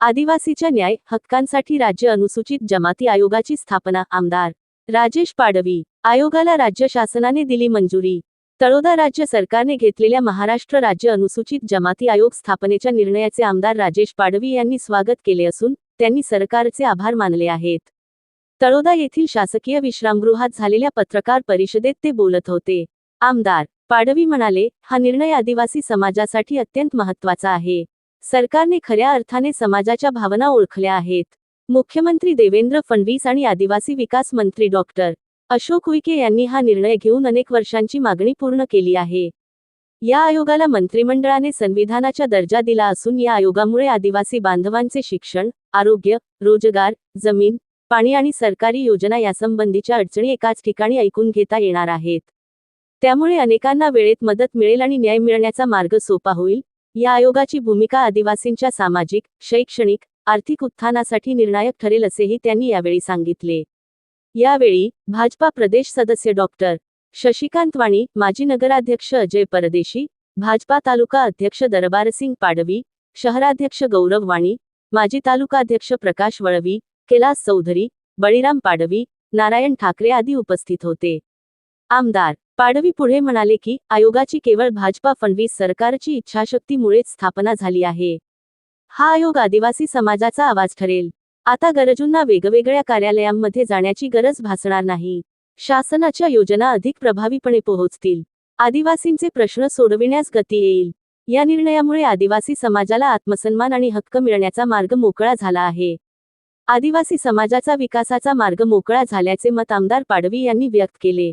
आदिवासीच्या न्याय हक्कांसाठी राज्य अनुसूचित जमाती आयोगाची स्थापना आमदार. राजेश पाडवी. आयोगाला राज्य शासनाने दिली मंजुरी. तळोदा राज्य सरकारने घेतलेल्या महाराष्ट्र राज्य अनुसूचित जमाती आयोग स्थापनेच्या निर्णयाचे आमदार राजेश पाडवी यांनी स्वागत केले असून त्यांनी सरकारचे आभार मानले आहेत. तळोदा येथील शासकीय विश्रामगृहात झालेल्या पत्रकार परिषदेत ते बोलत होते. आमदार. पाडवी म्हणाले हा निर्णय आदिवासी समाजासाठी अत्यंत महत्त्वाचा आहे. सरकारने खऱ्या अर्थाने समाजाच्या भावना ओळखल्या आहेत. मुख्यमंत्री देवेंद्र फडणवीस आणि आदिवासी विकास मंत्री डॉक्टर अशोक उईके यांनी हा निर्णय घेऊन अनेक वर्षांची मागणी पूर्ण केली आहे. या आयोगाला मंत्रिमंडळाने संविधानाचा दर्जा दिला असून या आयोगामुळे आदिवासी बांधवांचे शिक्षण आरोग्य रोजगार जमीन पाणी आणि सरकारी योजना यासंबंधीच्या अडचणी एकाच ठिकाणी ऐकून घेता येणार आहेत. त्यामुळे अनेकांना वेळेत मदत मिळेल आणि न्याय मिळण्याचा मार्ग सोपा होईल या आयोगाची भूमिका आदिवासींच्या सामाजिक शैक्षणिक आर्थिक उत्थानासाठी निर्णायक ठरेल असेही त्यांनी यावेळी सांगितले. यावेळी भाजपा प्रदेश सदस्य डॉक्टर शशिकांत वाणी माजी नगराध्यक्ष अजय परदेशी भाजपा तालुका अध्यक्ष दरबारसिंग पाडवी शहराध्यक्ष गौरव वाणी माजी तालुकाध्यक्ष प्रकाश वळवी कैलास चौधरी बळीराम पाडवी नारायण ठाकरे आदी उपस्थित होते. आमदार पाडवी पुढे म्हणाले की आयोगाची केवळ भाजपा फडणवीस सरकारची इच्छाशक्तीमुळेच स्थापना झाली आहे. हा आयोग आदिवासी समाजाचा आवाज ठरेल. आता गरजूंना वेगवेगळ्या कार्यालयांमध्ये जाण्याची गरज भासणार नाही. शासनाच्या योजना अधिक प्रभावीपणे पोहोचतील. आदिवासींचे प्रश्न सोडविण्यास गती येईल. या निर्णयामुळे आदिवासी समाजाला आत्मसन्मान आणि हक्क मिळण्याचा मार्ग मोकळा झाला आहे. आदिवासी समाजाचा विकासाचा मार्ग मोकळा झाल्याचे मत आमदार पाडवी यांनी व्यक्त केले.